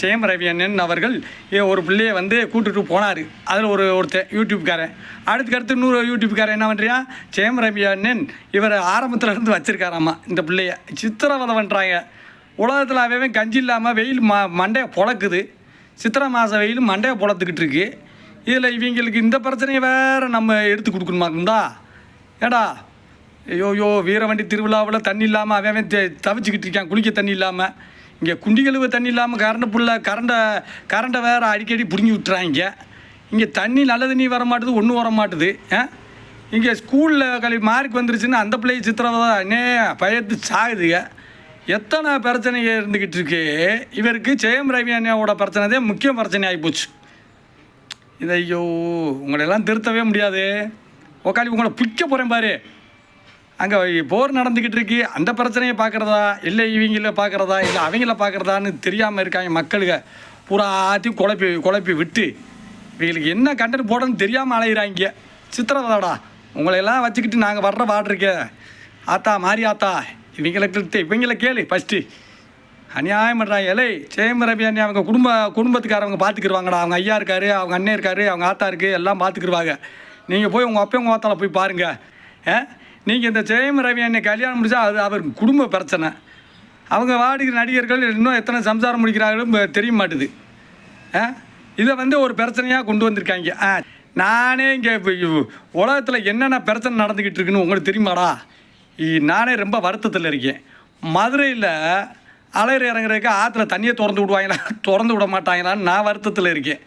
ஜெயம் ரவி அண்ணன் அவர்கள் ஒரு பிள்ளைய வந்து கூட்டுட்டு போனார். அதில் ஒரு ஒருத்தர் யூடியூப்காரன். அடுத்துக்கு அடுத்து இன்னொரு யூடியூப்காரன் என்ன பண்ணுறியா ஜெயம் ரவி அண்ணன் இவர் ஆரம்பத்தில் இருந்து வச்சுருக்காராம்மா இந்த பிள்ளைய. சித்திரவதை பண்ணுறாங்க உலகத்தில் அவன் கஞ்சி இல்லாமல் வெயில் ம மண்டையை பொழக்குது சித்திரை மாதம் வெயில் மண்டையை பொழத்துக்கிட்டு இருக்கு. இதில் இவங்களுக்கு இந்த பிரச்சனையை வேறு நம்ம எடுத்து கொடுக்கணுமாக்குண்டா ஏடா ஐயோ ஐயோ வீரவண்டி திருவிழாவில் தண்ணி இல்லாமல் அவன் தவிச்சுக்கிட்டு இருக்கான் குளிக்க தண்ணி இல்லாமல் இங்கே குண்டி கழுவு தண்ணி இல்லாமல் கரண்ட் புள்ள கரண்டை கரண்டை வேறு அடிக்கடி பிடுங்கி விட்டுறாங்க இங்கே. தண்ணி நல்ல தண்ணி வர மாட்டுது ஒன்றும் வர மாட்டுது ஆ? இங்கே ஸ்கூலில் கல்வி மார்க் வந்துருச்சுன்னா அந்த பிள்ளைய சித்திரவதை அண்ணே பயத்து சாகுதுங்க எத்தனை பிரச்சனை இருந்துக்கிட்டு இருக்கு. இவருக்கு ஜெயம் ரவி அண்ணாவோட பிரச்சனை தான் முக்கிய பிரச்சனை ஆகிப்போச்சு இதை ஐயோ உங்களெல்லாம் திருத்தவே முடியாது. உக்காளி உங்களை பிக்க போகிறேன் பாரு. அங்கே போர் நடந்துக்கிட்டு இருக்கு. அந்த பிரச்சனையை பார்க்குறதா? இல்லை இவங்கள பார்க்குறதா? இல்லை அவங்கள பார்க்குறதான்னு தெரியாமல் இருக்காங்க மக்களுங்க பூராத்தையும் குழப்பி குழப்பி விட்டு இவங்களுக்கு என்ன கண்டென்ட் போடணும்னு தெரியாமல் அலையிறாங்க. சித்திரவதாடா. உங்களையெல்லாம் வச்சுக்கிட்டு நாங்கள் வர்ற வாட்ருக்கே ஆத்தா மாறி ஆத்தா இவங்களுக்கு இவங்கள கேளு ஃபஸ்ட்டு அநியாயம் பண்ணுறாங்க ஏலே சேம் ரவி அண்ணி அவங்க குடும்ப குடும்பத்துக்காரவங்க பார்த்துக்கிருவாங்கடா அவங்க ஐயா இருக்காரு அவங்க அண்ணன் இருக்காரு அவங்க ஆத்தா இருக்குது எல்லாம் பார்த்துக்கிருவாங்க நீங்கள் போய் உங்கள் அப்பையும் உங்கள் ஆத்தாவில் போய் பாருங்கள் ஏ? நீங்கள் இந்த ஜெயம் ரவி அண்ணன் கல்யாணம் முடிச்சா அது அவர் குடும்ப பிரச்சனை. அவங்க வாடிக்கிற நடிகர்கள் இன்னும் எத்தனை சம்சாரம் முடிக்கிறார்களும் தெரிய மாட்டுது. ஆ? இதை வந்து ஒரு பிரச்சனையாக கொண்டு வந்திருக்காங்க. ஆ நானே இங்கே உலகத்தில் என்னென்ன பிரச்சனை நடந்துக்கிட்டு இருக்குன்னு உங்களுக்கு தெரியுமாடா? இ- நானே ரொம்ப வருத்தத்தில் இருக்கேன். மதுரையில் அலையிற இறங்குறதுக்கு ஆற்றுல தண்ணியை திறந்து விடுவாங்களா? திறந்து விட மாட்டாங்களான்னு நான் வருத்தத்தில் இருக்கேன்.